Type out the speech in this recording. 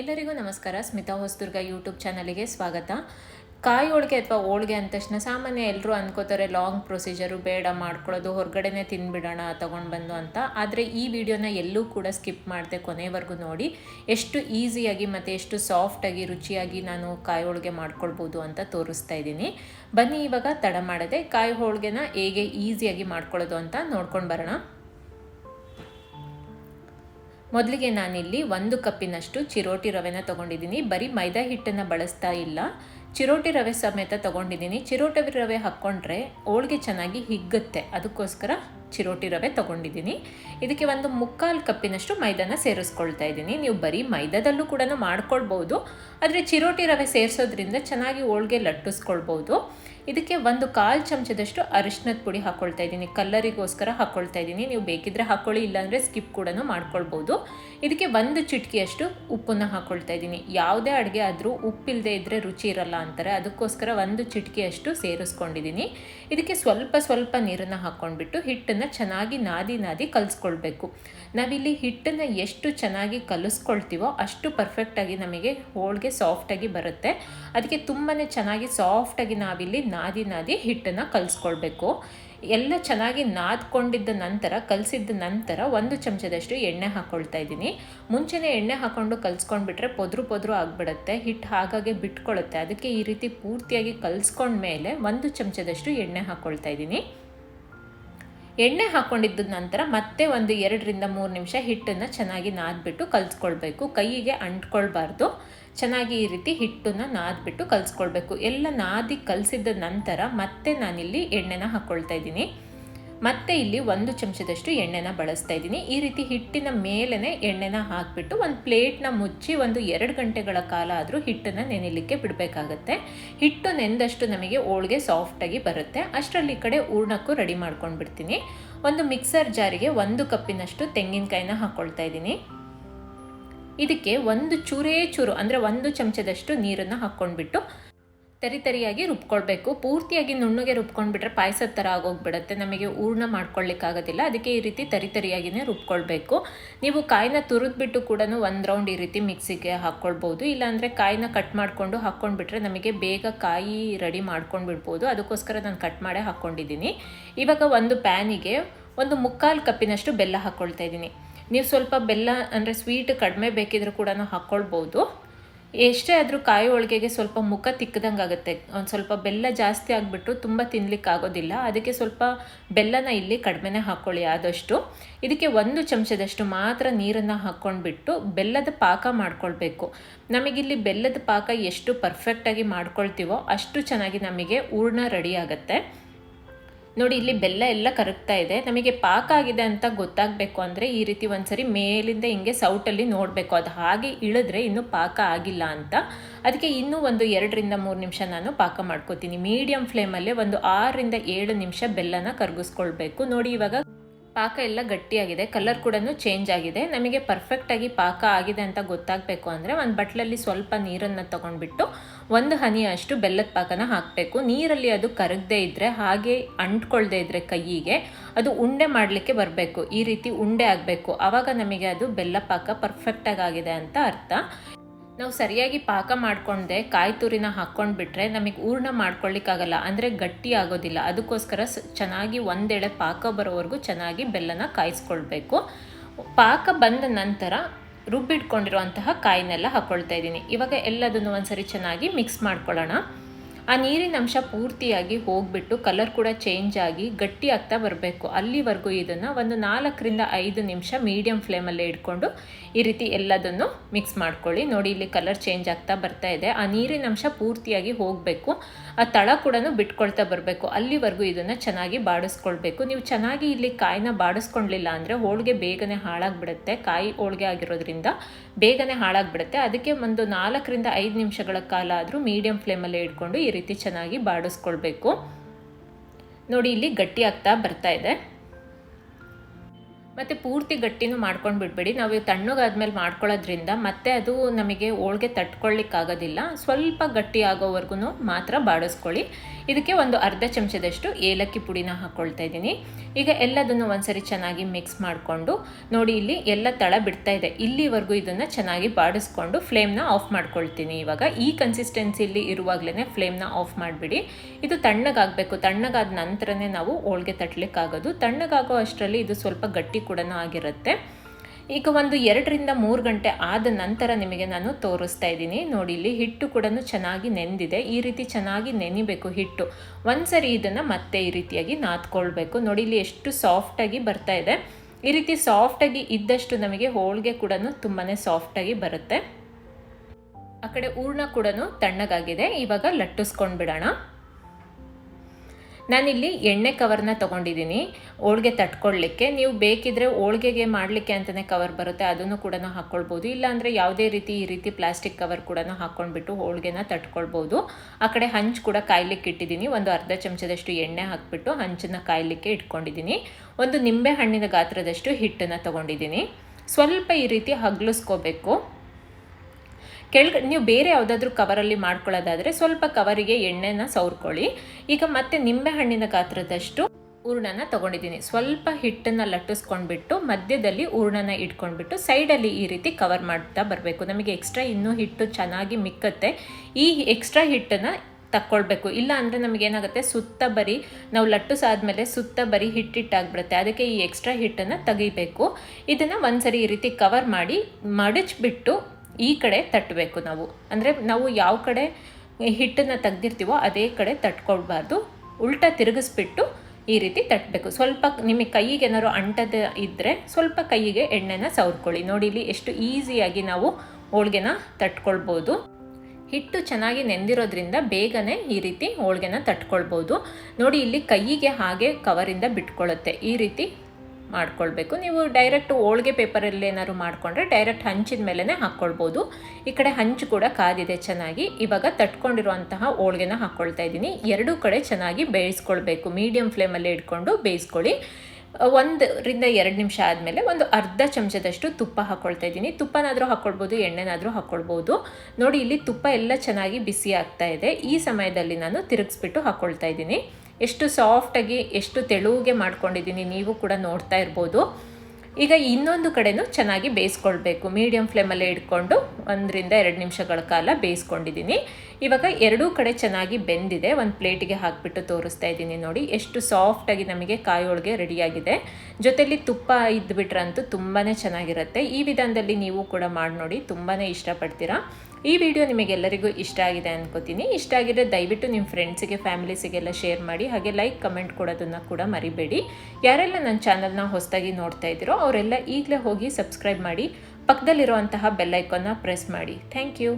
ಎಲ್ಲರಿಗೂ ನಮಸ್ಕಾರ. ಸ್ಮಿತಾ ಹೊಸದುರ್ಗ ಯೂಟ್ಯೂಬ್ ಚಾನಲಿಗೆ ಸ್ವಾಗತ. ಕಾಯಿ ಹೋಳಿಗೆ ಅಥವಾ ಹೋಳಿಗೆ ಅಂದ ತಕ್ಷಣ ಸಾಮಾನ್ಯ ಎಲ್ಲರೂ ಅಂದ್ಕೋತಾರೆ ಲಾಂಗ್ ಪ್ರೊಸೀಜರು ಬೇಡ ಮಾಡ್ಕೊಳ್ಳೋದು, ಹೊರಗಡೆನೇ ತಿಂದುಬಿಡೋಣ ತೊಗೊಂಡು ಬಂದು ಅಂತ. ಆದರೆ ಈ ವಿಡಿಯೋನ ಎಲ್ಲೂ ಕೂಡ ಸ್ಕಿಪ್ ಮಾಡಿದೆ ಕೊನೆವರೆಗೂ ನೋಡಿ. ಎಷ್ಟು ಈಸಿಯಾಗಿ ಮತ್ತು ಎಷ್ಟು ಸಾಫ್ಟಾಗಿ ರುಚಿಯಾಗಿ ನಾನು ಕಾಯಿ ಹೋಳಿಗೆ ಮಾಡ್ಕೊಳ್ಬೋದು ಅಂತ ತೋರಿಸ್ತಾ ಇದ್ದೀನಿ. ಬನ್ನಿ ಇವಾಗ ತಡ ಮಾಡದೆ ಕಾಯಿ ಹೋಳಿಗೆನ ಹೇಗೆ ಈಸಿಯಾಗಿ ಮಾಡ್ಕೊಳ್ಳೋದು ಅಂತ ನೋಡ್ಕೊಂಡು ಬರೋಣ. ಮೊದಲಿಗೆ ನಾನಿಲ್ಲಿ ಒಂದು ಕಪ್ಪಿನಷ್ಟು ಚಿರೋಟಿ ರವೆನ ತೊಗೊಂಡಿದ್ದೀನಿ. ಬರೀ ಮೈದಾ ಹಿಟ್ಟನ್ನು ಬಳಸ್ತಾ ಇಲ್ಲ. ಚಿರೋಟಿ ರವೆ ಸಮೇತ ತೊಗೊಂಡಿದ್ದೀನಿ. ಚಿರೋಟಿ ರವೆ ಹಾಕ್ಕೊಂಡ್ರೆ ಹೋಳಿಗೆ ಚೆನ್ನಾಗಿ ಹಿಗ್ಗುತ್ತೆ. ಅದಕ್ಕೋಸ್ಕರ ಚಿರೋಟಿ ರವೆ ತೊಗೊಂಡಿದ್ದೀನಿ. ಇದಕ್ಕೆ ಒಂದು ಮುಕ್ಕಾಲು ಕಪ್ಪಿನಷ್ಟು ಮೈದಾನ ಸೇರಿಸ್ಕೊಳ್ತಾ ಇದ್ದೀನಿ. ನೀವು ಬರೀ ಮೈದಾದಲ್ಲೂ ಕೂಡ ಮಾಡ್ಕೊಳ್ಬೋದು. ಆದರೆ ಚಿರೋಟಿ ರವೆ ಸೇರಿಸೋದ್ರಿಂದ ಚೆನ್ನಾಗಿ ಹೋಳಿಗೆ ಲಟ್ಟಿಸ್ಕೊಳ್ಬೋದು. ಇದಕ್ಕೆ ಒಂದು ಕಾಲು ಚಮಚದಷ್ಟು ಅರಿಶಿನದ ಪುಡಿ ಹಾಕ್ಕೊಳ್ತಾ ಇದ್ದೀನಿ. ಕಲ್ಲರಿಗೋಸ್ಕರ ಹಾಕ್ಕೊಳ್ತಾ ಇದ್ದೀನಿ. ನೀವು ಬೇಕಿದ್ರೆ ಹಾಕ್ಕೊಳ್ಳಿ ಇಲ್ಲಾಂದರೆ ಸ್ಕಿಪ್ ಕೂಡ ಮಾಡ್ಕೊಳ್ಬೋದು. ಇದಕ್ಕೆ ಒಂದು ಚಿಟಕಿಯಷ್ಟು ಉಪ್ಪನ್ನು ಹಾಕ್ಕೊಳ್ತಾ ಇದ್ದೀನಿ. ಯಾವುದೇ ಅಡುಗೆ ಆದರೂ ಉಪ್ಪಿಲ್ಲದೆ ಇದ್ದರೆ ರುಚಿ ಇರಲ್ಲ ಅಂತಾರೆ. ಅದಕ್ಕೋಸ್ಕರ ಒಂದು ಚಿಟಿಕೆಯಷ್ಟು ಸೇರಿಸ್ಕೊಂಡಿದ್ದೀನಿ. ಇದಕ್ಕೆ ಸ್ವಲ್ಪ ಸ್ವಲ್ಪ ನೀರನ್ನು ಹಾಕ್ಕೊಂಡ್ಬಿಟ್ಟು ಹಿಟ್ಟನ್ನು ಚೆನ್ನಾಗಿ ನಾದಿ ನಾದಿ ಕಲಿಸ್ಕೊಳ್ಬೇಕು. ನಾವಿಲ್ಲಿ ಹಿಟ್ಟನ್ನು ಎಷ್ಟು ಚೆನ್ನಾಗಿ ಕಲಿಸ್ಕೊಳ್ತೀವೋ ಅಷ್ಟು ಪರ್ಫೆಕ್ಟಾಗಿ ನಮಗೆ ಹೋಳಿಗೆ ಸಾಫ್ಟಾಗಿ ಬರುತ್ತೆ. ಅದಕ್ಕೆ ತುಂಬಾ ಚೆನ್ನಾಗಿ ಸಾಫ್ಟಾಗಿ ನಾವಿಲ್ಲಿ ನಾದಿ ನಾದಿ ಹಿಟ್ಟನ್ನು ಕಲಿಸ್ಕೊಳ್ಬೇಕು. ಎಲ್ಲ ಚೆನ್ನಾಗಿ ನಾದ್ಕೊಂಡಿದ್ದ ನಂತರ, ಕಲಸಿದ್ದ ನಂತರ ಒಂದು ಚಮಚದಷ್ಟು ಎಣ್ಣೆ ಹಾಕ್ಕೊಳ್ತಾ ಇದ್ದೀನಿ. ಮುಂಚೆನೇ ಎಣ್ಣೆ ಹಾಕ್ಕೊಂಡು ಕಲಿಸ್ಕೊಂಡ್ಬಿಟ್ರೆ ಪೊದ್ರು ಪೊದ್ರು ಆಗಿಬಿಡುತ್ತೆ ಹಿಟ್ಟು ಹಾಗಾಗಿ ಬಿಟ್ಕೊಳ್ಳುತ್ತೆ ಅದಕ್ಕೆ ಈ ರೀತಿ ಪೂರ್ತಿಯಾಗಿ ಕಲಿಸ್ಕೊಂಡ್ಮೇಲೆ ಒಂದು ಚಮಚದಷ್ಟು ಎಣ್ಣೆ ಹಾಕ್ಕೊಳ್ತಾ ಇದ್ದೀನಿ. ಎಣ್ಣೆ ಹಾಕ್ಕೊಂಡಿದ್ದ ನಂತರ ಮತ್ತೆ ಒಂದು ಎರಡರಿಂದ ಮೂರು ನಿಮಿಷ ಹಿಟ್ಟನ್ನು ಚೆನ್ನಾಗಿ ನಾದ್ಬಿಟ್ಟು ಕಲಿಸ್ಕೊಳ್ಬೇಕು. ಕೈಗೆ ಅಂಟ್ಕೊಳ್ಬಾರ್ದು. ಚೆನ್ನಾಗಿ ಈ ರೀತಿ ಹಿಟ್ಟನ್ನು ನಾದ್ಬಿಟ್ಟು ಕಲಿಸ್ಕೊಳ್ಬೇಕು. ಎಲ್ಲ ನಾದಿ ಕಲಸಿದ ನಂತರ ಮತ್ತೆ ನಾನಿಲ್ಲಿ ಎಣ್ಣೆನ ಹಾಕ್ಕೊಳ್ತಾ ಇದ್ದೀನಿ. ಮತ್ತೆ ಇಲ್ಲಿ ಒಂದು ಚಮಚದಷ್ಟು ಎಣ್ಣೆನ ಬಳಸ್ತಾ ಇದ್ದೀನಿ. ಈ ರೀತಿ ಹಿಟ್ಟಿನ ಮೇಲೇ ಎಣ್ಣೆನ ಹಾಕಿಬಿಟ್ಟು ಒಂದು ಪ್ಲೇಟ್ನ ಮುಚ್ಚಿ ಒಂದು ಎರಡು ಗಂಟೆಗಳ ಕಾಲ ಆದರೂ ಹಿಟ್ಟನ್ನು ನೆನೆಯಲಿಕ್ಕೆ ಬಿಡಬೇಕಾಗತ್ತೆ. ಹಿಟ್ಟು ನೆಂದಷ್ಟು ನಮಗೆ ಹೋಳಿಗೆ ಸಾಫ್ಟಾಗಿ ಬರುತ್ತೆ. ಅಷ್ಟರಲ್ಲಿ ಈ ಕಡೆ ಹೂರ್ಣಕ್ಕೂ ರೆಡಿ ಮಾಡ್ಕೊಂಡು ಬಿಡ್ತೀನಿ ಒಂದು ಮಿಕ್ಸರ್ ಜಾರಿಗೆ ಒಂದು ಕಪ್ಪಿನಷ್ಟು ತೆಂಗಿನಕಾಯಿನ ಹಾಕ್ಕೊಳ್ತಾ ಇದ್ದೀನಿ. ಇದಕ್ಕೆ ಒಂದು ಚೂರೇ ಚೂರು, ಅಂದರೆ ಒಂದು ಚಮಚದಷ್ಟು ನೀರನ್ನು ಹಾಕ್ಕೊಂಡ್ಬಿಟ್ಟು ತರಿ ತರಿಯಾಗಿ ರುಬ್ಕೊಳ್ಬೇಕು. ಪೂರ್ತಿಯಾಗಿ ನುಣ್ಣಗೆ ರುಬ್ಕೊಂಡ್ಬಿಟ್ರೆ ಪಾಯಸದ ಥರ ಆಗೋಗ್ಬಿಡುತ್ತೆ. ನಮಗೆ ಹೂರ್ಣ ಮಾಡ್ಕೊಳ್ಳಿಕ್ಕಾಗೋದಿಲ್ಲ ಅದಕ್ಕೆ ಈ ರೀತಿ ತರಿ ತರಿಯಾಗಿಯೇ ರುಬ್ಕೊಳ್ಬೇಕು. ನೀವು ಕಾಯಿನ ತುರಿದ್ಬಿಟ್ಟು ಕೂಡ ಒಂದು ರೌಂಡ್ ಈ ರೀತಿ ಮಿಕ್ಸಿಗೆ ಹಾಕ್ಕೊಳ್ಬೋದು ಇಲ್ಲಾಂದರೆ ಕಾಯಿನ ಕಟ್ ಮಾಡಿಕೊಂಡು ಹಾಕ್ಕೊಂಡ್ಬಿಟ್ರೆ ನಮಗೆ ಬೇಗ ಕಾಯಿ ರೆಡಿ ಮಾಡ್ಕೊಂಡು ಬಿಡ್ಬೋದು ಅದಕ್ಕೋಸ್ಕರ ನಾನು ಕಟ್ ಮಾಡೇ ಹಾಕ್ಕೊಂಡಿದ್ದೀನಿ. ಇವಾಗ ಒಂದು ಪ್ಯಾನಿಗೆ ಒಂದು ಮುಕ್ಕಾಲು ಕಪ್ಪಿನಷ್ಟು ಬೆಲ್ಲ ಹಾಕ್ಕೊಳ್ತಾ ಇದ್ದೀನಿ. ನೀವು ಸ್ವಲ್ಪ ಬೆಲ್ಲ ಅಂದರೆ ಸ್ವೀಟ್ ಕಡಿಮೆ ಬೇಕಿದ್ರೂ ಕೂಡ ಹಾಕ್ಕೊಳ್ಬೋದು ಎಷ್ಟೇ ಆದರೂ ಕಾಯಿ ಹೋಳಿಗೆಗೆ ಸ್ವಲ್ಪ ಮುಖ ತಿಕ್ಕದಂಗೆ ಆಗುತ್ತೆ ಒಂದು ಸ್ವಲ್ಪ ಬೆಲ್ಲ ಜಾಸ್ತಿ ಆಗಿಬಿಟ್ಟು ತುಂಬ ತಿನ್ಲಿಕ್ಕೆ ಆಗೋದಿಲ್ಲ ಅದಕ್ಕೆ ಸ್ವಲ್ಪ ಬೆಲ್ಲನ ಇಲ್ಲಿ ಕಡಿಮೆನೇ ಹಾಕ್ಕೊಳ್ಳಿ ಆದಷ್ಟು. ಇದಕ್ಕೆ ಒಂದು ಚಮಚದಷ್ಟು ಮಾತ್ರ ನೀರನ್ನು ಹಾಕ್ಕೊಂಡ್ಬಿಟ್ಟು ಬೆಲ್ಲದ ಪಾಕ ಮಾಡ್ಕೊಳ್ಬೇಕು. ನಮಗಿಲ್ಲಿ ಬೆಲ್ಲದ ಪಾಕ ಎಷ್ಟು ಪರ್ಫೆಕ್ಟಾಗಿ ಮಾಡ್ಕೊಳ್ತೀವೋ ಅಷ್ಟು ಚೆನ್ನಾಗಿ ನಮಗೆ ಹೂರ್ಣ ರೆಡಿ ಆಗುತ್ತೆ. ನೋಡಿ, ಇಲ್ಲಿ ಬೆಲ್ಲ ಎಲ್ಲ ಕರಗ್ತಾ ಇದೆ. ನಮಗೆ ಪಾಕ ಆಗಿದೆ ಅಂತ ಗೊತ್ತಾಗಬೇಕು ಅಂದರೆ ಈ ರೀತಿ ಒಂದ್ಸರಿ ಮೇಲಿಂದ ಹಿಂಗೆ ಸೌಟಲ್ಲಿ ನೋಡಬೇಕು. ಅದು ಹಾಗೆ ಇಳಿದ್ರೆ ಇನ್ನೂ ಪಾಕ ಆಗಿಲ್ಲ ಅಂತ. ಅದಕ್ಕೆ ಇನ್ನೂ ಒಂದು ಎರಡರಿಂದ ಮೂರು ನಿಮಿಷ ನಾನು ಪಾಕ ಮಾಡ್ಕೋತೀನಿ. ಮೀಡಿಯಂ ಫ್ಲೇಮಲ್ಲೇ ಒಂದು ಆರರಿಂದ ಏಳು ನಿಮಿಷ ಬೆಲ್ಲನ ಕರಗಿಸ್ಕೊಳ್ಬೇಕು. ನೋಡಿ, ಇವಾಗ ಪಾಕ ಎಲ್ಲ ಗಟ್ಟಿಯಾಗಿದೆ ಕಲರ್ ಕೂಡ ಚೇಂಜ್ ಆಗಿದೆ. ನಮಗೆ ಪರ್ಫೆಕ್ಟಾಗಿ ಪಾಕ ಆಗಿದೆ ಅಂತ ಗೊತ್ತಾಗಬೇಕು ಅಂದರೆ ಒಂದು ಬಟ್ಲಲ್ಲಿ ಸ್ವಲ್ಪ ನೀರನ್ನು ತಗೊಂಡ್ಬಿಟ್ಟು ಒಂದು ಹನಿ ಅಷ್ಟು ಬೆಲ್ಲದ ಪಾಕನ ಹಾಕಬೇಕು. ನೀರಲ್ಲಿ ಅದು ಕರಗದೇ ಇದ್ದರೆ ಹಾಗೆ ಅಂಟ್ಕೊಳ್ದೇ ಇದ್ದರೆ ಕೈಯಿಗೆ ಅದು ಉಂಡೆ ಮಾಡಲಿಕ್ಕೆ ಬರಬೇಕು. ಈ ರೀತಿ ಉಂಡೆ ಆಗಬೇಕು. ಆವಾಗ ನಮಗೆ ಅದು ಬೆಲ್ಲ ಪಾಕ ಪರ್ಫೆಕ್ಟಾಗಿ ಆಗಿದೆ ಅಂತ ಅರ್ಥ. ನಾವು ಸರಿಯಾಗಿ ಪಾಕ ಮಾಡ್ಕೊಂಡೆ ಕಾಯಿ ತುರಿನ ಹಾಕ್ಕೊಂಡ್ಬಿಟ್ರೆ ನಮಗೆ ಹೂರ್ಣ ಮಾಡ್ಕೊಳ್ಳಿಕ್ಕಾಗಲ್ಲ ಅಂದರೆ ಗಟ್ಟಿ ಆಗೋದಿಲ್ಲ. ಅದಕ್ಕೋಸ್ಕರ ಚೆನ್ನಾಗಿ ಒಂದೆಳೆ ಪಾಕ ಬರೋವರೆಗೂ ಚೆನ್ನಾಗಿ ಬೆಲ್ಲನ ಕಾಯಿಸ್ಕೊಳ್ಬೇಕು. ಪಾಕ ಬಂದ ನಂತರ ರುಬ್ಬಿಟ್ಕೊಂಡಿರುವಂತಹ ಕಾಯಿನೆಲ್ಲ ಹಾಕ್ಕೊಳ್ತಾ ಇದ್ದೀನಿ. ಇವಾಗ ಎಲ್ಲದನ್ನು ಒಂದ್ಸರಿ ಚೆನ್ನಾಗಿ ಮಿಕ್ಸ್ ಮಾಡ್ಕೊಳ್ಳೋಣ. ಆ ನೀರಿನ ಅಂಶ ಪೂರ್ತಿಯಾಗಿ ಹೋಗ್ಬಿಟ್ಟು ಕಲರ್ ಕೂಡ ಚೇಂಜ್ ಆಗಿ ಗಟ್ಟಿ ಆಗ್ತಾ ಬರಬೇಕು. ಅಲ್ಲಿವರೆಗೂ ಇದನ್ನು ಒಂದು ನಾಲ್ಕರಿಂದ ಐದು ನಿಮಿಷ ಮೀಡಿಯಮ್ ಫ್ಲೇಮಲ್ಲೇ ಇಟ್ಕೊಂಡು ಈ ರೀತಿ ಎಲ್ಲದನ್ನು ಮಿಕ್ಸ್ ಮಾಡ್ಕೊಳ್ಳಿ. ನೋಡಿ ಇಲ್ಲಿ ಕಲರ್ ಚೇಂಜ್ ಆಗ್ತಾ ಬರ್ತಾ ಇದೆ. ಆ ನೀರಿನ ಅಂಶ ಪೂರ್ತಿಯಾಗಿ ಹೋಗಬೇಕು. ಆ ತಳ ಕೂಡ ಬಿಟ್ಕೊಳ್ತಾ ಬರಬೇಕು. ಅಲ್ಲಿವರೆಗೂ ಇದನ್ನು ಚೆನ್ನಾಗಿ ಬಾಡಿಸ್ಕೊಳ್ಬೇಕು. ನೀವು ಚೆನ್ನಾಗಿ ಇಲ್ಲಿ ಕಾಯಿನ ಬಾಡಿಸ್ಕೊಳ್ಲಿಲ್ಲ ಅಂದರೆ ಹೋಳಿಗೆ ಬೇಗನೆ ಹಾಳಾಗಿಬಿಡುತ್ತೆ. ಕಾಯಿ ಹೋಳಿಗೆ ಆಗಿರೋದ್ರಿಂದ ಬೇಗನೆ ಹಾಳಾಗ್ಬಿಡುತ್ತೆ. ಅದಕ್ಕೆ ಒಂದು ನಾಲ್ಕರಿಂದ ಐದು ನಿಮಿಷಗಳ ಕಾಲ ಆದರೂ ಮೀಡಿಯಮ್ ಫ್ಲೇಮಲ್ಲೇ ಇಟ್ಕೊಂಡು ಈ ರೀತಿ ಚೆನ್ನಾಗಿ ಬಾಡಿಸ್ಕೊಳ್ಬೇಕು. ನೋಡಿ, ಇಲ್ಲಿ ಗಟ್ಟಿ ಆಗ್ತಾ ಬರ್ತಾ ಇದೆ. ಮತ್ತು ಪೂರ್ತಿ ಗಟ್ಟಿನೂ ಮಾಡ್ಕೊಂಡು ಬಿಡಬೇಡಿ. ನಾವು ತಣ್ಣಗಾದ್ಮೇಲೆ ಮಾಡ್ಕೊಳ್ಳೋದ್ರಿಂದ ಮತ್ತೆ ಅದು ನಮಗೆ ಹೋಳ್ಗೆ ತಟ್ಕೊಳ್ಳಿಕ್ಕಾಗೋದಿಲ್ಲ ಸ್ವಲ್ಪ ಗಟ್ಟಿ ಆಗೋವರೆಗೂ ಮಾತ್ರ ಬಾಡಿಸ್ಕೊಳ್ಳಿ. ಇದಕ್ಕೆ ಒಂದು ಅರ್ಧ ಚಮಚದಷ್ಟು ಏಲಕ್ಕಿ ಪುಡಿನ ಹಾಕ್ಕೊಳ್ತಾ ಇದ್ದೀನಿ. ಈಗ ಎಲ್ಲದನ್ನು ಒಂದ್ಸರಿ ಚೆನ್ನಾಗಿ ಮಿಕ್ಸ್ ಮಾಡಿಕೊಂಡು ನೋಡಿ ಇಲ್ಲಿ ಎಲ್ಲ ತಳ ಬಿಡ್ತಾ ಇದೆ. ಇಲ್ಲಿವರೆಗೂ ಇದನ್ನು ಚೆನ್ನಾಗಿ ಬಾಡಿಸ್ಕೊಂಡು ಫ್ಲೇಮ್ನ ಆಫ್ ಮಾಡ್ಕೊಳ್ತೀನಿ. ಇವಾಗ ಈ ಕನ್ಸಿಸ್ಟೆನ್ಸಿಲಿ ಇರುವಾಗಲೇ ಫ್ಲೇಮ್ನ ಆಫ್ ಮಾಡಿಬಿಡಿ. ಇದು ತಣ್ಣಗಾಗಬೇಕು. ತಣ್ಣಗಾದ ನಂತರನೇ ನಾವು ಹೋಳ್ಗೆ ತಟ್ಟಲಿಕ್ಕಾಗೋದು ತಣ್ಣಗಾಗೋ ಅಷ್ಟರಲ್ಲಿ ಇದು ಸ್ವಲ್ಪ ಗಟ್ಟಿ ಕೂಡ ಆಗಿರುತ್ತೆ. ಈಗ ಒಂದು ಎರಡರಿಂದ ಮೂರು ಗಂಟೆ ಆದ ನಂತರ ನಿಮಗೆ ನಾನು ತೋರಿಸ್ತಾ ಇದ್ದೀನಿ. ನೋಡಿ, ಇಲ್ಲಿ ಹಿಟ್ಟು ಕೂಡ ಚೆನ್ನಾಗಿ ನೆಂದಿದೆ. ಈ ರೀತಿ ಚೆನ್ನಾಗಿ ನೆನಿಬೇಕು ಹಿಟ್ಟು. ಒಂದ್ಸರಿ ಇದನ್ನು ಮತ್ತೆ ಈ ರೀತಿಯಾಗಿ ನಾದ್ಕೊಳ್ಬೇಕು. ನೋಡಿ, ಇಲ್ಲಿ ಎಷ್ಟು ಸಾಫ್ಟಾಗಿ ಬರ್ತಾ ಇದೆ. ಈ ರೀತಿ ಸಾಫ್ಟಾಗಿ ಇದ್ದಷ್ಟು ನಮಗೆ ಹೋಳಿಗೆ ಕೂಡ ತುಂಬಾ ಸಾಫ್ಟಾಗಿ ಬರುತ್ತೆ. ಆ ಕಡೆ ಹೂರ್ಣ ಕೂಡ ತಣ್ಣಗಾಗಿದೆ. ಇವಾಗ ಲಟ್ಟಿಸ್ಕೊಂಡು ಬಿಡೋಣ ನಾನಿಲ್ಲಿ ಎಣ್ಣೆ ಕವರ್ನ ತೊಗೊಂಡಿದ್ದೀನಿ. ಹೋಳ್ಗೆ ತಟ್ಕೊಳ್ಳಿಕ್ಕೆ ನೀವು ಬೇಕಿದ್ರೆ ಹೋಳ್ಗೆಗೆ ಮಾಡಲಿಕ್ಕೆ ಅಂತಲೇ ಕವರ್ ಬರುತ್ತೆ. ಅದನ್ನು ಕೂಡ ಹಾಕ್ಕೊಳ್ಬೋದು. ಇಲ್ಲಾಂದರೆ ಯಾವುದೇ ರೀತಿ ಈ ರೀತಿ ಪ್ಲಾಸ್ಟಿಕ್ ಕವರ್ ಕೂಡ ಹಾಕ್ಕೊಂಡ್ಬಿಟ್ಟು ಹೋಳ್ಗೆನ ತಟ್ಕೊಳ್ಬೋದು. ಆ ಕಡೆ ಹಂಚು ಕೂಡ ಕಾಯ್ಲಿಕ್ಕೆ ಇಟ್ಟಿದ್ದೀನಿ. ಒಂದು ಅರ್ಧ ಚಮಚದಷ್ಟು ಎಣ್ಣೆ ಹಾಕಿಬಿಟ್ಟು ಹಂಚನ್ನು ಕಾಯ್ಲಿಕ್ಕೆ ಇಟ್ಕೊಂಡಿದ್ದೀನಿ. ಒಂದು ನಿಂಬೆ ಹಣ್ಣಿನ ಗಾತ್ರದಷ್ಟು ಹಿಟ್ಟನ್ನು ತೊಗೊಂಡಿದ್ದೀನಿ. ಸ್ವಲ್ಪ ಈ ರೀತಿ ಹಗ್ಲಿಸ್ಕೋಬೇಕು. ಕೆಳಗಡೆ ನೀವು ಬೇರೆ ಯಾವುದಾದ್ರೂ ಕವರಲ್ಲಿ ಮಾಡ್ಕೊಳ್ಳೋದಾದರೆ ಸ್ವಲ್ಪ ಕವರಿಗೆ ಎಣ್ಣೆನ ಸವರ್ಕೊಳ್ಳಿ. ಈಗ ಮತ್ತೆ ನಿಂಬೆ ಹಣ್ಣಿನ ಗಾತ್ರದಷ್ಟು ಹೂರ್ಣನ ತೊಗೊಂಡಿದ್ದೀನಿ. ಸ್ವಲ್ಪ ಹಿಟ್ಟನ್ನು ಲಟ್ಟಿಸ್ಕೊಂಡ್ಬಿಟ್ಟು ಮಧ್ಯದಲ್ಲಿ ಹೂರ್ಣನ ಇಟ್ಕೊಂಡ್ಬಿಟ್ಟು ಸೈಡಲ್ಲಿ ಈ ರೀತಿ ಕವರ್ ಮಾಡ್ತಾ ಬರಬೇಕು. ನಮಗೆ ಎಕ್ಸ್ಟ್ರಾ ಇನ್ನೂ ಹಿಟ್ಟು ಚೆನ್ನಾಗಿ ಮಿಕ್ಕತ್ತೆ. ಈ ಎಕ್ಸ್ಟ್ರಾ ಹಿಟ್ಟನ್ನು ತಕ್ಕೊಳ್ಬೇಕು. ಇಲ್ಲ ಅಂದರೆ ನಮಗೇನಾಗುತ್ತೆ ಸುತ್ತ ಬರೀ ನಾವು ಲಟ್ಟಿಸಾದ್ಮೇಲೆ ಸುತ್ತ ಬರೀ ಹಿಟ್ಟಿಟ್ಟಾಗ್ಬಿಡುತ್ತೆ. ಅದಕ್ಕೆ ಈ ಎಕ್ಸ್ಟ್ರಾ ಹಿಟ್ಟನ್ನು ತೆಗಿಬೇಕು. ಇದನ್ನು ಒಂದ್ಸರಿ ಈ ರೀತಿ ಕವರ್ ಮಾಡಿ ಮಡಚ್ಬಿಟ್ಟು ಈ ಕಡೆ ತಟ್ಟಬೇಕು ನಾವು. ಅಂದರೆ ನಾವು ಯಾವ ಕಡೆ ಹಿಟ್ಟನ್ನು ತೆಗ್ದಿರ್ತೀವೋ ಅದೇ ಕಡೆ ತಟ್ಕೊಳ್ಬಾರ್ದು. ಉಲ್ಟಾ ತಿರುಗಿಸ್ಬಿಟ್ಟು ಈ ರೀತಿ ತಟ್ಟಬೇಕು ಸ್ವಲ್ಪ ನಿಮಗೆ ಕೈಗೆ ಏನಾದರೂ ಅಂಟದ ಇದ್ದರೆ ಸ್ವಲ್ಪ ಕೈಗೆ ಎಣ್ಣೆನ ಸವರ್ಕೊಳ್ಳಿ. ನೋಡಿ, ಇಲ್ಲಿ ಎಷ್ಟು ಈಸಿಯಾಗಿ ನಾವು ಹೋಳ್ಗೆನ ತಟ್ಕೊಳ್ಬೋದು. ಹಿಟ್ಟು ಚೆನ್ನಾಗಿ ನೆಂದಿರೋದ್ರಿಂದ ಬೇಗನೆ ಈ ರೀತಿ ಹೋಳ್ಗೆನ ತಟ್ಕೊಳ್ಬೋದು. ನೋಡಿ, ಇಲ್ಲಿ ಕೈಗೆ ಹಾಗೆ ಕವರಿಂದ ಬಿಟ್ಕೊಳ್ಳುತ್ತೆ ಈ ರೀತಿ ಮಾಡ್ಕೊಳ್ಬೇಕು. ನೀವು ಡೈರೆಕ್ಟ್ ಹೋಳ್ಗೆ ಪೇಪರಲ್ಲಿ ಏನಾದ್ರು ಮಾಡಿಕೊಂಡ್ರೆ ಡೈರೆಕ್ಟ್ ಹಂಚಿದ ಮೇಲೇ ಹಾಕ್ಕೊಳ್ಬೋದು ಈ ಕಡೆ ಹಂಚು ಕೂಡ ಕಾದಿದೆ ಚೆನ್ನಾಗಿ. ಇವಾಗ ತಟ್ಕೊಂಡಿರುವಂತಹ ಹೋಳ್ಗೆನ ಹಾಕ್ಕೊಳ್ತಾ ಇದ್ದೀನಿ. ಎರಡೂ ಕಡೆ ಚೆನ್ನಾಗಿ ಬೇಯಿಸ್ಕೊಳ್ಬೇಕು. ಮೀಡಿಯಮ್ ಫ್ಲೇಮಲ್ಲಿ ಇಟ್ಕೊಂಡು ಬೇಯಿಸ್ಕೊಳ್ಳಿ. ಒಂದರಿಂದ ಎರಡು ನಿಮಿಷ ಆದಮೇಲೆ ಒಂದು ಅರ್ಧ ಚಮಚದಷ್ಟು ತುಪ್ಪ ಹಾಕ್ಕೊಳ್ತಾ ಇದ್ದೀನಿ. ತುಪ್ಪನಾದರೂ ಹಾಕ್ಕೊಳ್ಬೋದು ಎಣ್ಣೆನಾದರೂ ಹಾಕ್ಕೊಳ್ಬೋದು ನೋಡಿ, ಇಲ್ಲಿ ತುಪ್ಪ ಎಲ್ಲ ಚೆನ್ನಾಗಿ ಬಿಸಿ ಆಗ್ತಾ ಇದೆ. ಈ ಸಮಯದಲ್ಲಿ ನಾನು ತಿರುಗಿಸ್ಬಿಟ್ಟು ಹಾಕ್ಕೊಳ್ತಾ ಇದ್ದೀನಿ. ಎಷ್ಟು ಸಾಫ್ಟಾಗಿ, ಎಷ್ಟು ತೆಳುವಿಗೆ ಮಾಡ್ಕೊಂಡಿದ್ದೀನಿ ನೀವು ಕೂಡ ನೋಡ್ತಾ ಇರ್ಬೋದು. ಈಗ ಇನ್ನೊಂದು ಕಡೆನೂ ಚೆನ್ನಾಗಿ ಬೇಯಿಸ್ಕೊಳ್ಬೇಕು. ಮೀಡಿಯಮ್ ಫ್ಲೇಮಲ್ಲೇ ಇಟ್ಕೊಂಡು ಒಂದರಿಂದ ಎರಡು ನಿಮಿಷಗಳ ಕಾಲ ಬೇಯಿಸ್ಕೊಂಡಿದ್ದೀನಿ. ಇವಾಗ ಎರಡೂ ಕಡೆ ಚೆನ್ನಾಗಿ ಬೆಂದಿದೆ. ಒಂದು ಪ್ಲೇಟಿಗೆ ಹಾಕಿಬಿಟ್ಟು ತೋರಿಸ್ತಾ ಇದ್ದೀನಿ ನೋಡಿ. ಎಷ್ಟು ಸಾಫ್ಟಾಗಿ ನಮಗೆ ಕಾಯೋಳಿಗೆ ರೆಡಿಯಾಗಿದೆ. ಜೊತೆಲಿ ತುಪ್ಪ ಇದ್ದುಬಿಟ್ರಂತೂ ತುಂಬಾ ಚೆನ್ನಾಗಿರುತ್ತೆ. ಈ ವಿಧಾನದಲ್ಲಿ ನೀವು ಕೂಡ ಮಾಡಿ ನೋಡಿ ತುಂಬಾ ಇಷ್ಟಪಡ್ತೀರಾ. ಈ ವಿಡಿಯೋ ನಿಮಗೆಲ್ಲರಿಗೂ ಇಷ್ಟ ಆಗಿದೆ ಅನ್ಕೋತೀನಿ. ಇಷ್ಟ ಆಗಿದ್ರೆ ದಯವಿಟ್ಟು ನಿಮ್ಮ ಫ್ರೆಂಡ್ಸಿಗೆ ಫ್ಯಾಮಿಲೀಸಿಗೆಲ್ಲ ಶೇರ್ ಮಾಡಿ, ಹಾಗೆ ಲೈಕ್ ಕಮೆಂಟ್ ಕೊಡೋದನ್ನು ಕೂಡ ಮರಿಬೇಡಿ. ಯಾರೆಲ್ಲ ನನ್ನ ಚಾನಲ್ನ ಹೊಸದಾಗಿ ನೋಡ್ತಾ ಇದ್ದೀರೋ ಅವರೆಲ್ಲ ಈಗಲೇ ಹೋಗಿ ಸಬ್ಸ್ಕ್ರೈಬ್ ಮಾಡಿ, ಪಕ್ಕದಲ್ಲಿರುವಂತಹ ಬೆಲ್ಲೈಕನ್ನ ಪ್ರೆಸ್ ಮಾಡಿ. Thank you